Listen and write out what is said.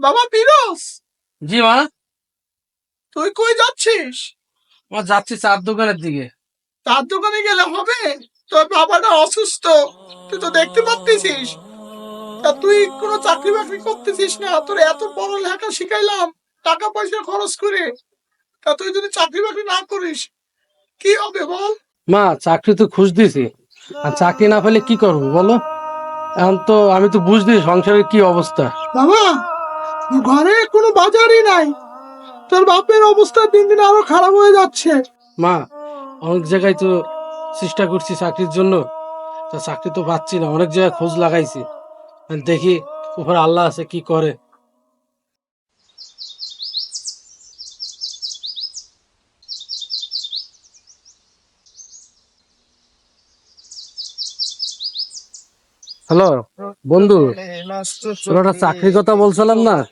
বাবা পিরোস জি মা? তুই কই যাচ্ছিস? মা যাচ্ছি চার দোকানের দিকে। চার দোকানে গেলে হবে? তোর বাবাটা অসুস্থ। তুই তো দেখতে পাচ্ছিস তা তুই কোনো চাকরি বাকরি করতেছিস না? তোর এত বড় লেখা শিখাইলাম টাকা পয়সা খরচ করে। তা তুই যদি চাকরি বাকরি না করিস কি হবে বল? মা চাকরি তো খুঁজ দিছি আর চাকরি না পেলে কি করব বলো? এখন তো আমি তো বুঝলি সংসারের কি অবস্থা। বাবা ঘরে কোনো বাজারই নাই। তোর বাপের অবস্থা দিন দিন আরও খারাপ হয়ে যাচ্ছে। মা অনেক জায়গায় তো চেষ্টা করছি চাকরির জন্য। তা চাকরি তো পাচ্ছি না অনেক জায়গায় খোঁজ লাগাইছি। দেখি উপরে আল্লাহ আছে কি করে? হ্যালো বন্ধু একটা চাকরির কথা বলছিলাম না?